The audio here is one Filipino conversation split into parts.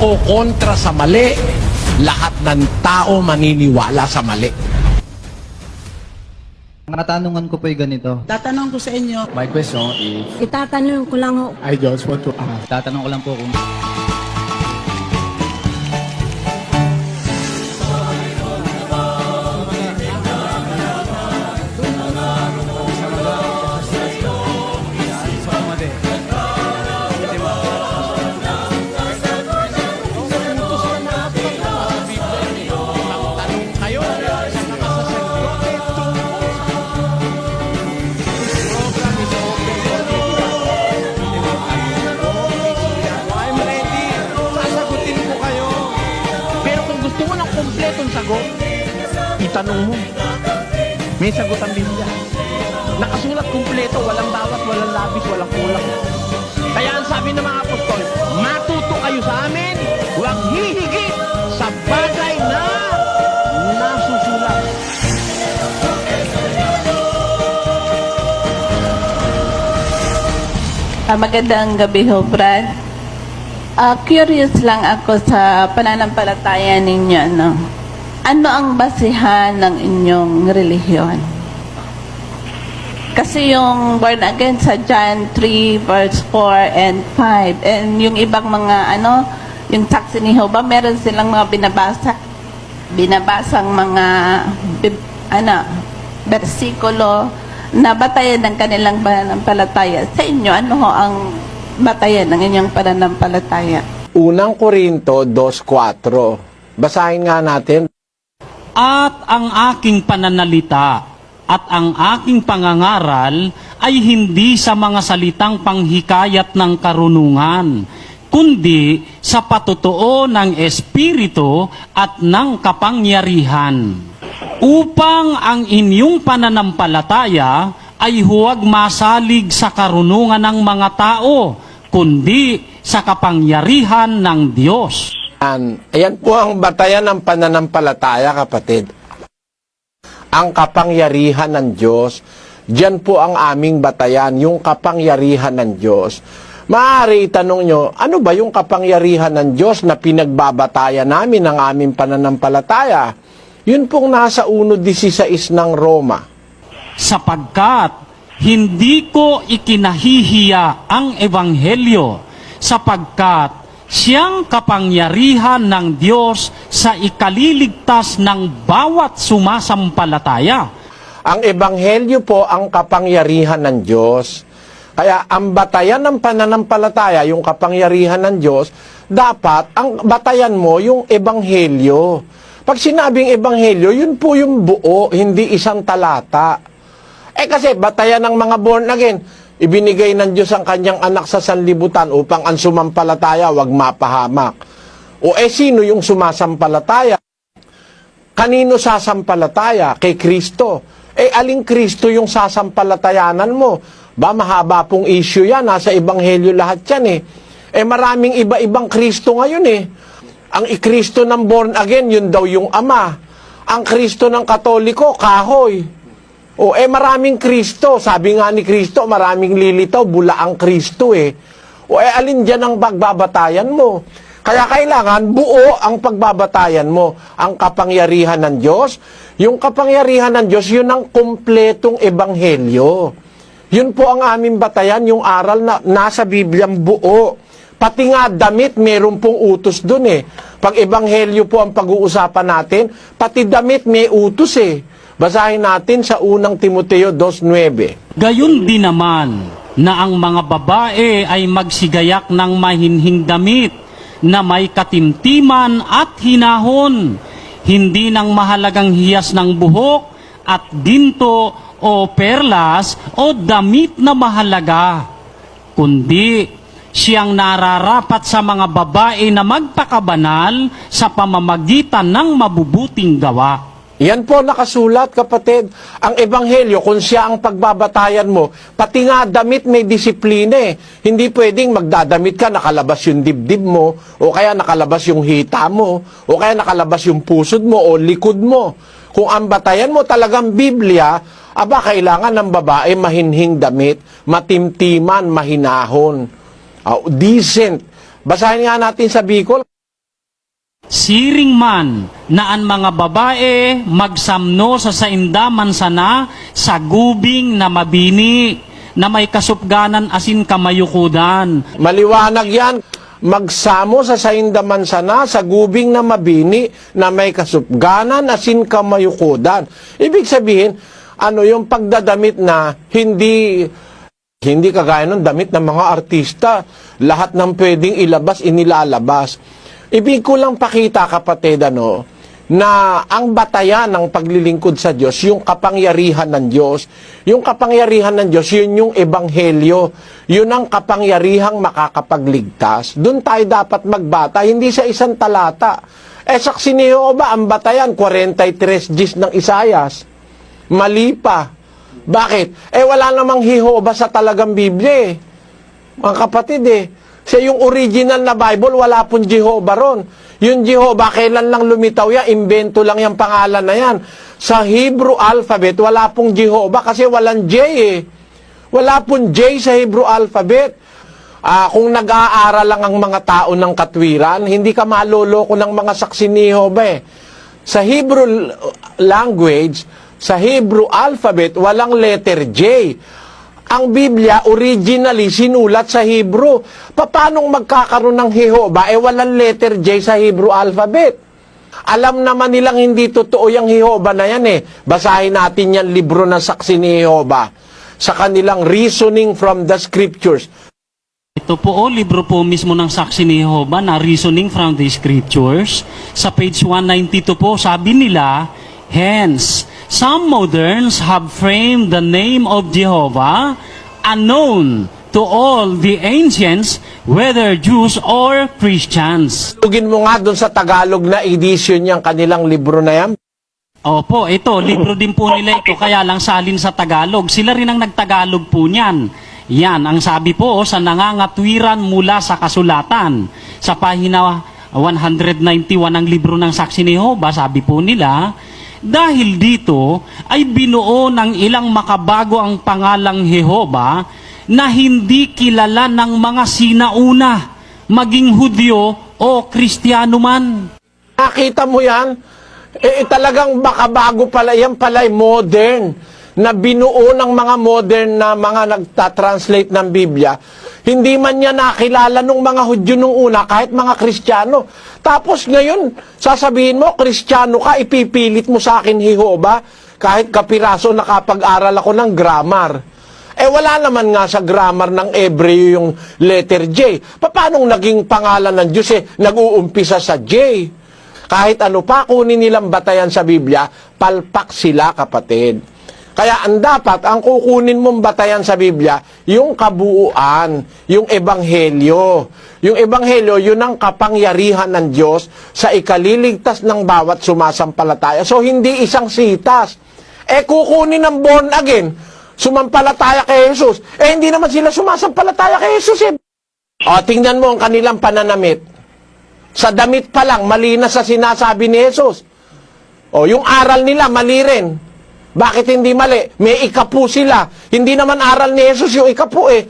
walang kokontra sa mali, lahat ng tao maniniwala sa mali. Ang katanungan ko po ay ganito. Tatanong ko sa inyo, My question is, Itatanong ko lang ho, I just want to ask. tatanong ko lang po kung kompletong sagot, itanong mo. May sagot ang Biblia. Nakasulat kumpleto, walang bawat, walang labis, walang kulang. Kaya ang sabi ng mga apostol, matuto kayo sa amin, huwag hihigit sa bagay na nasusulat. Ah, magandang gabi ho, Brad. Ah, curious lang ako sa pananampalataya ninyo, no? Ano ang basihan ng inyong relihiyon? Kasi yung born again sa John 3 verse 4 and 5 and yung ibang mga ano, yung saksi ni Jehovah, meron silang mga binabasa binabasang mga ano, bersikulo na batayan ng kanilang pananampalataya. Sa inyo, ano ho ang batayan ng inyong pananampalataya? Unang Korinto 2.4. Basahin nga natin. At ang aking pananalita at ang aking pangangaral ay hindi sa mga salitang panghikayat ng karunungan, kundi sa patutuo ng Espiritu at ng kapangyarihan. Upang ang inyong pananampalataya ay huwag masalig sa karunungan ng mga tao, kundi sa kapangyarihan ng Diyos. Ayan, ayan po ang batayan ng pananampalataya, kapatid. Ang kapangyarihan ng Diyos, diyan po ang aming batayan, yung kapangyarihan ng Diyos. Maaari itanong nyo, ano ba yung kapangyarihan ng Diyos na pinagbabatayan namin ng aming pananampalataya? Yun pong nasa 1.16 ng Roma. sapagkat hindi ko ikinahihiya ang ebanghelyo sapagkat siyang kapangyarihan ng Diyos sa ikaliligtas ng bawat sumasampalataya. Ang ebanghelyo po ang kapangyarihan ng Diyos. Kaya ang batayan ng pananampalataya, yung kapangyarihan ng Diyos, dapat ang batayan mo yung ebanghelyo. Pag sinabing ebanghelyo, yun po yung buo, hindi isang talata. Eh kasi batayan ng mga born again, ibinigay ng Diyos ang kanyang anak sa sanlibutan upang ang sumampalataya wag mapahamak. O eh sino yung sumasampalataya? Kanino sasampalataya? Kay Kristo. Eh, aling Kristo yung sasampalatayanan mo? Ba, mahaba pong issue yan. Nasa Ebanghelyo lahat yan eh. Eh, maraming iba-ibang Kristo ngayon eh. Ang ikristo ng born again, yun daw yung Ama. Ang Kristo ng Katoliko, kahoy. O eh, maraming Kristo. Sabi nga ni Kristo, maraming lilitaw, bula ang Kristo eh. O eh, alin dyan ang pagbabatayan mo? Kaya kailangan buo ang pagbabatayan mo. Ang kapangyarihan ng Diyos. Yung kapangyarihan ng Diyos, yun ang kumpletong ebanghelyo. Yun po ang aming batayan, yung aral na nasa Bibliang buo. Pati nga damit, meron pong utos dun eh. Pag ebanghelyo po ang pag-uusapan natin, pati damit may utos eh. Basahin natin sa unang Timoteo 2.9. Gayon din naman na ang mga babae ay magsigayak ng mahinhing damit na may katimtiman at hinahon, hindi ng mahalagang hiyas ng buhok at ginto o perlas o damit na mahalaga, kundi siyang nararapat sa mga babae na magpakabanal sa pamamagitan ng mabubuting gawa. Yan po nakasulat kapatid. Ang ebanghelyo, kung siya ang pagbabatayan mo, pati nga damit may disiplina eh. Hindi pwedeng magdadamit ka, nakalabas yung dibdib mo, o kaya nakalabas yung hita mo, o kaya nakalabas yung pusod mo, o likod mo. Kung ang batayan mo talagang Biblia, aba, kailangan ng babae mahinhing damit, matimtiman, mahinahon, ah, decent, Basahin nga natin sa Bicol. Siring man na ang mga babae magsamno sa saindaman sana sa gubing na mabini na may kasupganan asin kamayukudan. Maliwanag yan. Magsamo sa saindaman sana sa gubing na mabini na may kasupganan asin kamayukudan. Ibig sabihin, ano yung pagdadamit na hindi hindi kagaya ng damit ng mga artista. Lahat ng pwedeng ilabas, inilalabas. Ibig ko lang pakita, kapatid, ano, na ang batayan ng paglilingkod sa Diyos, yung kapangyarihan ng Diyos, yung kapangyarihan ng Diyos, yun yung ebanghelyo. Yun ang kapangyarihang makakapagligtas. Doon tayo dapat magbata, hindi sa isang talata. Eh, saksi ni Jehovah, ang batayan, 43 gis ng Isayas. Mali pa. Bakit? Eh, wala namang Jehovah sa talagang Biblia eh. Mga kapatid eh. Sa yung original na Bible, wala pong Jehovah ron. Yung Jehovah, kailan lang lumitaw yan? Invento lang yung pangalan na yan. Sa Hebrew alphabet, wala pong Jehovah kasi walang J eh. Wala pong J sa Hebrew alphabet. Ah, kung nag-aaral lang ang mga tao ng katwiran, hindi ka maloloko ng mga saksi ni Jehovah eh. Sa Hebrew language, sa Hebrew alphabet, walang letter J. Ang Biblia originally sinulat sa Hebrew. Paano magkakaroon ng Jehovah? Eh walang letter J sa Hebrew alphabet. Alam naman nilang hindi totoo yung Jehovah na yan eh. Basahin natin yan libro ng saksi ni Jehovah sa kanilang reasoning from the scriptures. Ito po o, libro po mismo ng saksi ni Jehovah na Reasoning from the Scriptures. Sa page 192 po, sabi nila, Hence, some moderns have framed the name of Jehovah unknown to all the ancients, whether Jews or Christians. Tugin mo nga doon sa Tagalog na edition yung kanilang libro na yan. Opo, ito, libro din po nila ito, kaya lang salin sa Tagalog. Sila rin ang nagtagalog po niyan. Yan, ang sabi po sa nangangatwiran mula sa kasulatan. Sa pahina 191 ng libro ng Saksi ni Jehovah, sabi po nila, dahil dito ay binuo ng ilang makabago ang pangalang Jehova na hindi kilala ng mga sinauna, maging Hudyo o Kristiyano man. Nakita mo yan? Eh, eh, talagang baka bago pala yan pala ay modern na binuo ng mga modern na mga nagta-translate ng Biblia. Hindi man niya nakilala nung mga Hudyo nung una, kahit mga Kristiyano. Tapos ngayon, sasabihin mo, Kristiyano ka, ipipilit mo sa akin Jehovah, kahit kapiraso nakapag-aral ako ng grammar. Eh wala naman nga sa grammar ng Hebreo yung letter J. Paano naging pangalan ng Diyos eh, nag-uumpisa sa J? Kahit ano pa kunin nilang batayan sa Biblia, palpak sila kapatid. Kaya ang dapat, ang kukunin mong batayan sa Biblia, yung kabuuan, yung ebanghelyo. Yung ebanghelyo, yun ang kapangyarihan ng Diyos sa ikaliligtas ng bawat sumasampalataya. So, hindi isang sitas. Eh, kukunin ng born again, sumampalataya kay Jesus. Eh, hindi naman sila sumasampalataya kay Jesus eh. O, tingnan mo ang kanilang pananamit. Sa damit pa lang, mali na sa sinasabi ni Jesus. O, yung aral nila, mali rin. Bakit hindi mali? May ikapu sila. Hindi naman aral ni Jesus yung ikapu eh.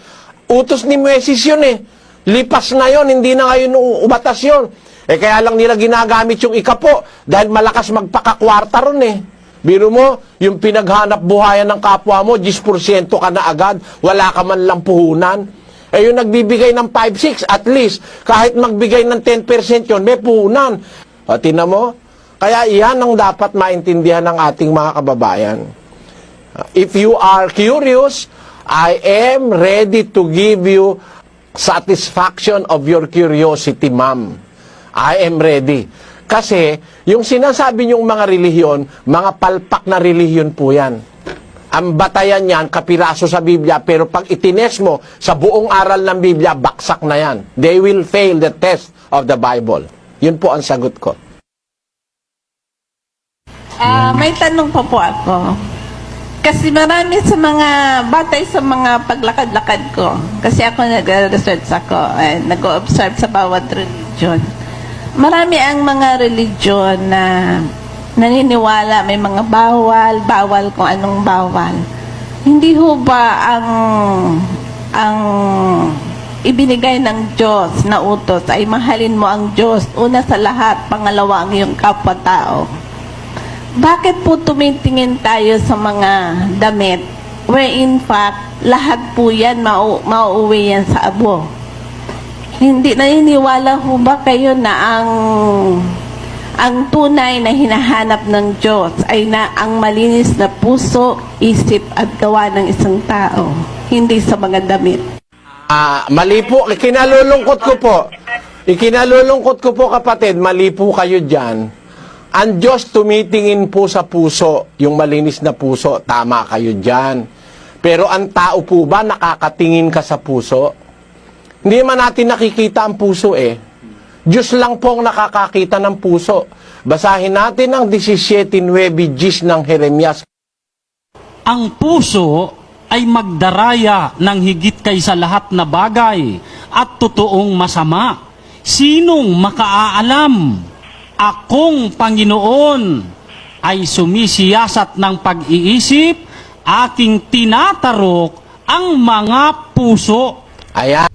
Utos ni Moses yun eh. Lipas na yon, hindi na ngayon ubatas yun. Eh kaya lang nila ginagamit yung ikapo dahil malakas magpakakwarta ron eh. Biro mo, yung pinaghanap buhayan ng kapwa mo, 10% ka na agad, wala ka man lang puhunan. Eh yung nagbibigay ng 5-6, at least, kahit magbigay ng 10% yon may puhunan. O, tinan mo? Kaya iyan ang dapat maintindihan ng ating mga kababayan. If you are curious, I am ready to give you satisfaction of your curiosity, ma'am. I am ready. Kasi, yung sinasabi niyong mga relihiyon, mga palpak na relihiyon po yan. Ang batayan yan, kapiraso sa Biblia, pero pag itines mo sa buong aral ng Biblia, baksak na yan. They will fail the test of the Bible. Yun po ang sagot ko. Ah, may tanong pa po ako. Kasi marami sa mga batay sa mga paglakad-lakad ko. Kasi ako nag-research ako, eh, nag-observe sa bawat religion. Marami ang mga religion na naniniwala may mga bawal, bawal kung anong bawal. Hindi ho ba ang ang ibinigay ng Diyos na utos ay mahalin mo ang Diyos una sa lahat, pangalawa ang iyong kapwa-tao. Bakit po tumitingin tayo sa mga damit where in fact lahat po yan mau mauuwi yan sa abo? Hindi naniniwala ho ba kayo na ang ang tunay na hinahanap ng Diyos ay na ang malinis na puso, isip at gawa ng isang tao, hindi sa mga damit. Ah, mali po. Ikinalulungkot ko po. Ikinalulungkot ko po kapatid, mali po kayo dyan. Ang Diyos tumitingin po sa puso, yung malinis na puso, tama kayo dyan. Pero ang tao po ba nakakatingin ka sa puso? Hindi man natin nakikita ang puso eh. Diyos lang po ang nakakakita ng puso. Basahin natin ang 17.9 Gis ng Jeremias Ang puso ay magdaraya ng higit kaysa lahat na bagay at totoong masama. Sinong makaaalam? Akong Panginoon ay sumisiyasat ng pag-iisip, aking tinatarok ang mga puso. Ayan.